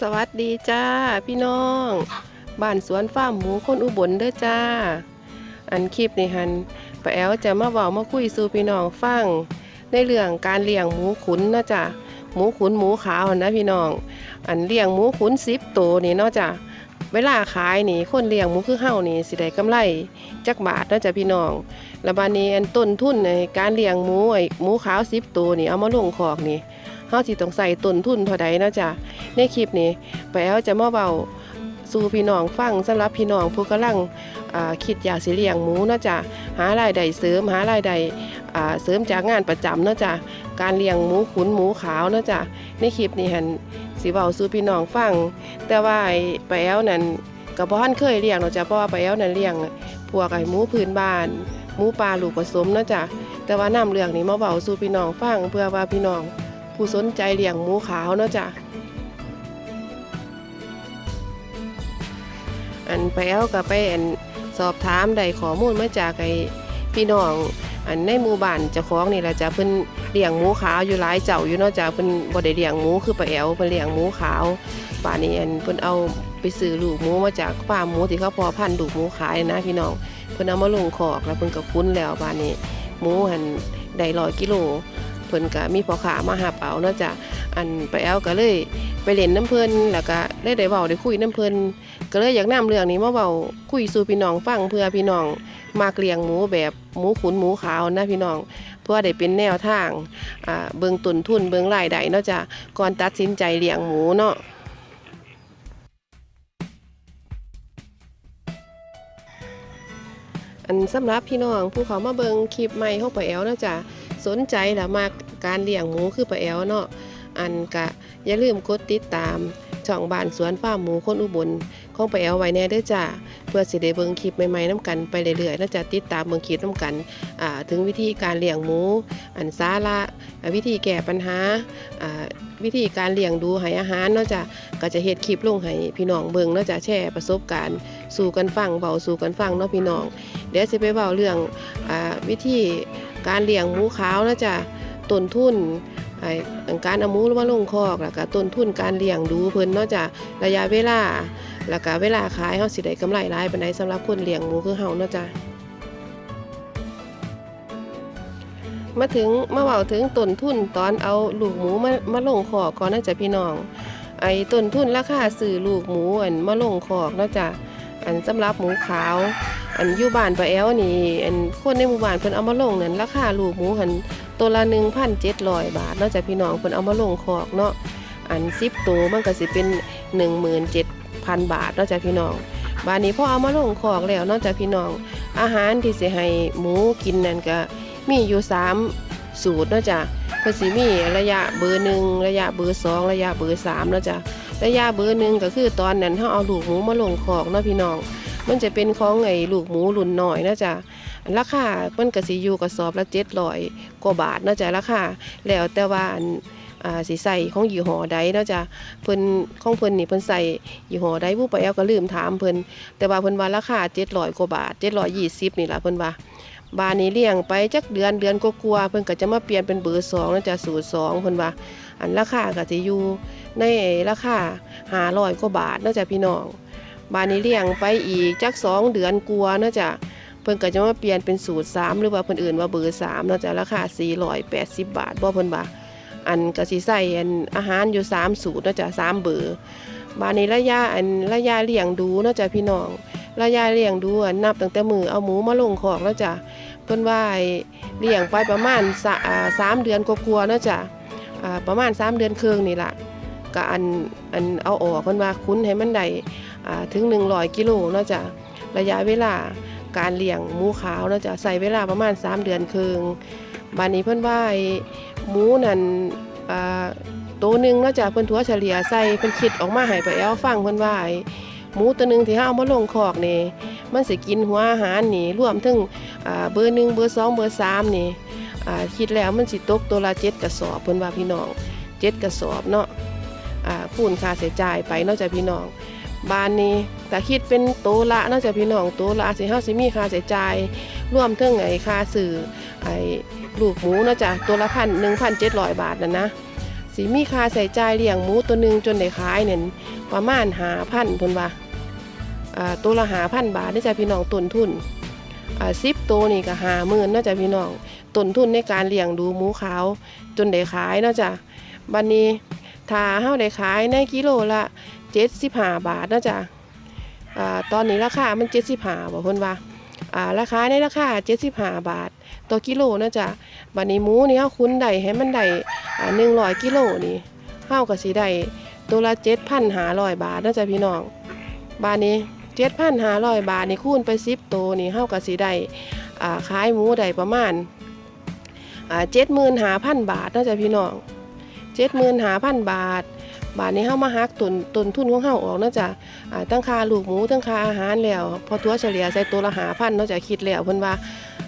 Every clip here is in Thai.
สวัสดีจ้าพี่น้องบ้านสวนฟาร์มหมูคนอุบลเด้อจ้า อันคลิปนี่หันป้าแอลจะมาเว้ามาคุยสู่พี่น้องฟัง ในเรื่องการเลี้ยงหมูขุนเนาะจ้ะหมูขุนหมูขาวนะพี่น้อง อันเลี้ยงหมูขุนสิบตัวนี่เนาะจ้ะเวลาขายนี่คนเลี้ยงหมูคือเฮานี่สิได้กำไรจักบาทเนาะจ้ะพี่น้องแล้วบาดนี้อันต้นทุนในการเลี้ยงหมูไอ้หมูขาวสิบตัวนี่เอามาลงคอกนี่เฮาสิต้องใส่ต้นทุนเท่าใดเนาะจ้ะ ในคลิปนี้ป้าแอลจะมาเบาสู่พี่น้องฟังสำหรับพี่น้องผู้กำลังคิดอยากสิเลี้ยงหมูเนาะจ้ะหารายได้เสริมหารายได้เสริมจากงานประจำเนาะจ้ะการเลี้ยงหมูขุนหมูขาวเนาะจ้ะในคลิปนี้หันสิเบาสู่พี่น้องฟัง แต่ว่าไป้าแอลนั้นก็บ่ทันเคยเลี้ยงเนาะจ้ะเพราะว่าป้าแอลนั้นเลี้ยงพวกไอ้หมูพื้นบ้านหมูปลาลูกผสมเนาะจ้ะแต่ว่านํเรื่องนี้มาเบาสู่พี่น้องฟังเพื่อว่าพี่น้องผู้สนใจเลี้ยงหมูขาวเนาะจ้ะ อันไปเอากับไปอันสอบถามได้ข้อมูลมาจากไอ้พี่น้องอันในหมู่บ้านเจ้าของนี่แหละจ้ะเพิ่นเลี้ยงหมูขาวอยู่หลายเจ้าอยู่เนาะจ้ะเพิ่นบ่ได้เลี้ยงหมูคือป้าแอวเพิ่นเลี้ยงหมูขาวป่านนี้อันเพิ่นเอาไปซื้อลูกหมูมาจากฟาร์มหมูที่เขาพอพันธุ์ลูกหมูขายนะพี่น้องเพิ่นเอามาลงคอกแล้วเพิ่นก็คุ้นแล้วป่านนี้ หมูหันได้ร้อยกิโล พิ่นก็มีพ่อค้ามาหับเอาเนาะจ้ะอันไปแอวก็เลยไปเล่นน้ำเพลินแล้วก็ได้ได้เว้าได้คุยน้ำเพลินก็เลยอยากนำเรื่องนี้มาเบาคุยสู่พี่น้องฟังเพื่อพี่น้องมากเลี้ยงหมูแบบหมูขุนหมูขาวนะพี่น้อง เพื่อได้เป็นแนวทางอ่าเบิงต้นทุนเบิงรายได้เนาะจ้ะก่อนตัดสินใจเลี้ยงหมูเนาะอันสำหรับพี่น้องผู้เขามาเบิงคลิปใหม่ของป้าแอลเนาะจ้ะ สนใจและมากการเลี้ยงหมูคือป้าแอลเนาะอันกะอย่าลืมกดติดตามช่องบ้านสวนฟาร์มหมูคนอุบลของไปเอาไว้แน่ด้อจ้าเพื่อสิได้เบิ่งคลิปใหม่ๆน้ำกันไปเรื่อยๆแล้วจะติดตามเบิ่งคลิปน้ำกันอ่าถึงวิธีการเลี้ยงหมู อันสาระวิธีแก้ปัญหาอ่าวิธีการเลี้ยงดูให้อาหารเนาะจ้ะก็จะเฮ็ดคลิปลงให้พี่น้องเบิ่งเนาะจ้ะแชร์ประสบการณ์ สู่กันฟังเบาสู่กันฟังเนาะพี่น้องเดี๋ยวสิไปเบาเรื่องอ่าวิธี การเลี้ยงหมูขาวนาะจ้ะต้นทุนการเอาหมูมาลงคอกแล้วก็ต้นทุนการเลี้ยงดูเพิ่นนาะจ้ะระยะเวลา แล้วก็เวลาขายเฮาสิได้กำไรหลายปานใดสำหรับคนเลี้ยงหมูคือเฮาเนาะจ้ะมาถึงมาเว้าถึงต้นทุนตอนเอาลูกหมูมามาลงคอกก่อนนะจ้ะพี่น้อง ไอ้ต้นทุนราคาซื้อลูกหมูอันมาลงคอกเนาะจ้ะอันสำหรับหมูขาว อันอยู่บ้านปะแอวนี่อันคนในหมู่บ้านเพิ่นเอามาลงนั่นราคาลูกหมูหันตัวละ1,700 บาทนาะจากพี่น้องเพิ่นเอามาลงคอกเนาะอัน10ตัวมันก็สิเป็น 17,000 บาทนาะจากพี่น้องบานนี้พอเอามาลงคอกแล้วนาะจากพี่น้อง อาหารที่สิให้หมูกินนั่นก็มีอยู่ 3 สูตรนาะจ้ะเพิ่นสิมีระยะเบอร์หนึ่งระยะเบอร์สองระยะเบอร์สามเนาะจ้ะระยะเบอร์หนึ่งก็คือตอนนั้นเฮาเอาลูกหมูมาลงคอกเนาะพี่น้อง มันจะเป็นของไอ้ลูกหมูรุ่นน้อยนาะจ้ะราคามันก็สิอยู่กระสอบละ700กว่าบาทนาะจ้ะราคาแล้วแต่ว่าอันอ่าสิใส่ของยี่ห้อใดเนาะจ้ะเพิ่นของเพิ่นนี่เพิ่นใส่ยี่ห้อใดผู้ไปแอลก็ลืมถามเพิ่นแต่ว่าเพิ่นว่าราคา700กว่าบาท720นี่แหละเพิ่นว่าบานนี้เลี้ยงไปจักเดือนเดือนกว่าๆเพิ่นก็จะมาเปลี่ยนเป็นเบอร์2เนาะจ้ะสูตร2เพิ่นว่า อันราคาก็สิอยู่ในราคา500กว่าบาทนาะจ้ะพี่น้อง บานนี้เลี้ยงไปอีกจักสองเดือนกว่าเนะจ้ะเพิ่นก็จะมาเปลี่ยนเป็นสูตร 3 หรือว่าเพิ่นอื่นว่าเบอร์3เนาะจ้ะราคา480 บาทบ่เพิ่นว่าอันก็สิใส่อันอาหารอยู่ 3 สูตรเนาะจ้ะ3เบอร์บาดนี้ระยะอันระยะเลี้ยงดูเนาะจ้ะพี่น้องระยะเลี้ยงดูอันนับตั้งแต่มือเอาหมูมาลงคอกนะจ้ะเพิ่นว่าเลี้ยงไปประมาณสามเดือนกว่าๆเนาะจ้ะประมาณ 3 เดือนครึ่งนี่ล่ะก็อันอันเอาออกเพิ่นว่าคุ้นให้มันได้อ่ ถึง 100 กิโลเนาะจ้ะระยะเวลาการเลี้ยงหมูขาวเนาะจะใส่เวลาประมาณ 3 เดือนครึ่งบานนี้เพิ่นว่าหมูนั่นตัวหนึ่งเนาะจ้ะเพิ่นถัวเฉลี่ยใส่เพิ่นคิดออกมาให้ปแอลฟังเพิ่นว่าหมูตัวหนึ่งที่เฮาเอามาลงคอกนี่มันสิกินหัวอาหารนี่รวมถึงเบอร์1เบอร์2เบอร์3นี่คิดแล้วมันสิตกตัวละ7กระสอบเพิ่นว่าพี่น้อง7กระสอบเนาะคูณค่าใช้จ่ายไปนาะจ้ะพี่น้อง บ้านนี้แต่คิดเป็นโตละนอกจากพี่น้องโตละสิเฮาสิมีค่าใช้จ่ายรวมถึงไอ้ค่าสื่อไอ้ลูกหมูเนาจ้ะตัวละพันหนึ่งพันเจ็ดร้อยบาทนั่นนะสิมีค่าใส่จ่ายเลี้ยงหมูตัวหนึ่งจนได้ขายเนี่ยประมาณ5,000เพิ่นว่าอ่าตัวละ5,000บาทเด้อจ้ะพี่น้องต้นทุนอ่า10ตัวนี่ก็50,000เนาจะพี่น้องต้นทุนในการเลี้ยงดูหมูขาวจนได้ขายเนาจะบัดนี้ ถ้าเฮาได้ขายในกิโลละ75บาทนาะจ้ะอ่าตอนนี้ราคามัน75บ่เพิ่นว่าอ่าราคาในราคา75 บาทต่อกิโลนาะจ้ะบัดนี้หมูนี่เฮาคุ้นได้ให้มันได้อ่า100กิโลนี่เฮาก็สิได้ตัวละ7,500 บาทนาะจ้ะพี่น้องบาดนี้7,500 บาทนี่คูณไป 10ตัวนี่เฮาก็สิได้อ่าขายหมูได้ประมาณอ่า75,000 บาทนาะจ้ะพี่น้อง 75,000บาท บาทนี้เฮามาหักต้นต้นทุนของเฮาออกเนาะจ้ะตั้งค่าลูกหมูตั้งค่าอาหารแล้วพอตัวเฉลี่ยใส่ตัวละ5,000เนาะจ้ะคิดแล้วเพิ่นว่า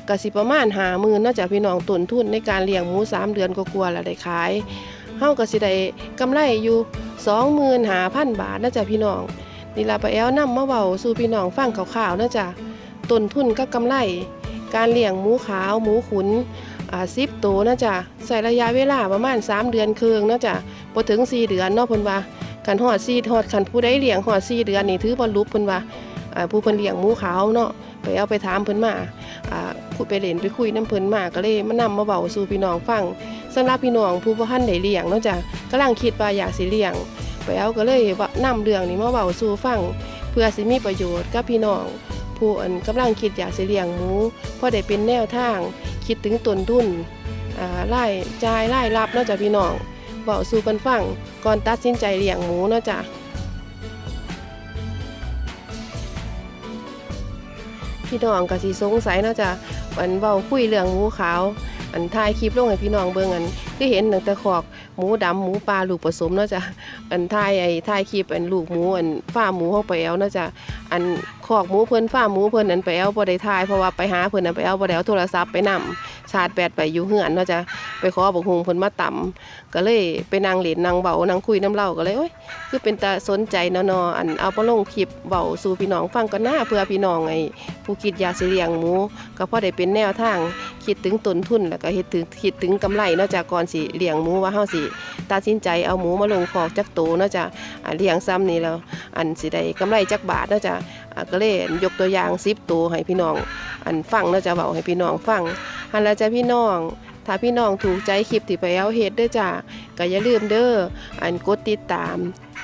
ก็สิประมาณหาหมื่นเนาะจากพี่น้องต้นทุนในการเลี้ยงหมูสามเดือนก็กลัวล้วได้ขายเฮาก็สิได้กำไรอยู่สองหมื่นหาพันบาทเนาะจากพี่น้องนี่ละป้าแอวนำมาเว้าสู่พี่น้องฟังข่าวๆเนาะจ้ะต้นทุนกับกำไร การเลี้ยงหมูขาวหมูขุน อ่า10ตัวนะจ้ะใส่ระยะเวลาประมาณ 3 เดือนครึ่งนะจ้ะบ่ถึง 4 เดือนเนาะเพิ่นว่าคันฮอด4ฮอดคันผู้ใดเลี้ยงฮอด4เดือนนี่ถือบ่ลุบเพิ่นว่าผู้เพิ่นเลี้ยงหมูขาวเนาะไปเอาไปถามเพิ่นมาอ่าคุยไปเล่นไปคุยน้ำเพิ่นมาก็เลยมานำมาเบาสู่พี่น้องฟังสำหรับพี่น้องผู้บ่ทันได้เลี้ยงเนาะจ้ะกำลังคิดว่าอยากสิเลี้ยง ไปเอาก็เลยว่านำเรื่องนี้มาเบาสู่ฟัง เพื่อสิมีประโยชน์กับพี่น้อง ผู้อันกำลังคิดอยากสิเลี้ยงหมูพอได้เป็นแนวทาง คิดถึงต้นทุนอ่ารายจ่ายรายรับนาะจ้ะพี่น้องเบาสู่กันฟังก่อนตัดสินใจเลี้ยงหมูเนาะจ้ะพี่น้องก็สิสงสัยเนาะจ้ะอันเว้าคุยเรื่องหมูขาวอันถ่ายคลิปลงให้พี่น้องเบิ่งอันคือเห็นตั้งต่ขอกหมูดำหมูปลาลูกผสมเนาะจ้ะอันถ่ายไอ้ถ่ายคลิปอันลูกหมูอันฟ้าหมูของไปแอวเนาะจ้ะอันขอกหมูเพิ่นฟ้าหมูเพิ่นอันไปแอวบ่ได้ถ่ายเพราะว่าไปหาเพิ่นอันไปแอวบ่ได้เอาโทรศัพท์ไปนํชาร์จแบตไปอยู่เฮือนเนาะจ้ะไปขอบักฮุงเพิ่นมาต่ำก็เลยไปนั่งเล่นนั่งเว้านั่งคุยน้ำเล่าก็เลยโอ๊ยคือเป็นตาสนใจเนาะเนาะอันเอาไปลงคลิปเบาสู่พี่น้องฟังกันหน้าเพื่อพี่น้องไอ้ผู้คิดอยากสิเลี้ยงหมู ก็พอได้เป็นแนวทางคิดถึงต้นทุนแล้วก็เฮ็ดถึงคิดถึงกำไรเนาะจากก่อนสิเลี้ยงหมูว่าเฮาสิตัดสินใจเอาหมูมาลงคอกจักโตเนาะจ้ะอ่าเลี้ยงซ้ำนี่แล้วอันสิได้กำไรจักบาทเนาะจ้ะ ก็เลยยกตัวอย่าง10ตัวให้พี่น้อง อันฟังเนาะจ้ะเว้าให้พี่น้องฟังหันแล้วจะพี่น้องถ้าพี่น้องถูกใจคลิปที่ไปเอาเฮ็ดด้อจ้ะก็อย่าลืมเด้ออันกดติดตาม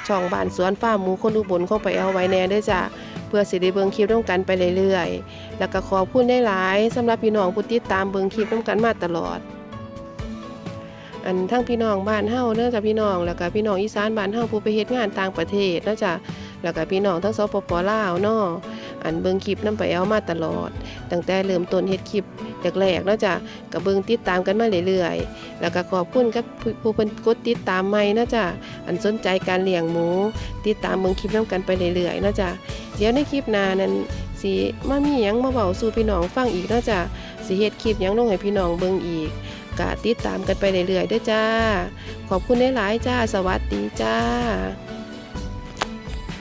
ช่องบ้านสวนฟ้ามหมูคนอุบลเข้าไปเอาไว้แน่ด้วยจ้ะเพื่อสิได้เบิ่งคลิปร่วมกันไปเรื่อยๆ แล้วก็ขอบคุณได้หลายสำหรับพี่น้องผู้ติดตามเบิ่งคลิปร่วมกันมาตลอด อันทั้งพี่น้องบ้านเฮาเนื่องจากพี่น้อง แล้วก็พี่น้องอีสานบ้านเฮาผู้ไปเฮ็ดงานต่างประเทศเนาะจ้ะแล้วก็พี่น้องทั้งสปปลาวเนาะอันเบิ่งคลิปนํไปเอามาตลอด ตั้งแต่เริ่มต้นเฮ็ดคลิปแรกๆเนาะจ้ะก็เบิ่งติดตามกันมาเรื่อยๆ แล้วก็ขอบคุณกับผู้เพิ่นกดติดตามใหม่นาะจ้ะอันสนใจการเลี้ยงหมู ติดตามเบิ่งคลิปน้ำกันไปเรื่อยๆนาะจ้ะเดี๋ยวในคลิปหน้านั้นสิมามีหยังมาเว้าสู่พี่น้องฟังอีกเนาะจ้ะสิเฮ็ดคลิปหยังลงให้พี่น้องเบิ่งอีก ก็ติดตามกันไปเรื่อยๆด้วยจ้า ขอบคุณหลายๆจ้า สวัสดีจ้า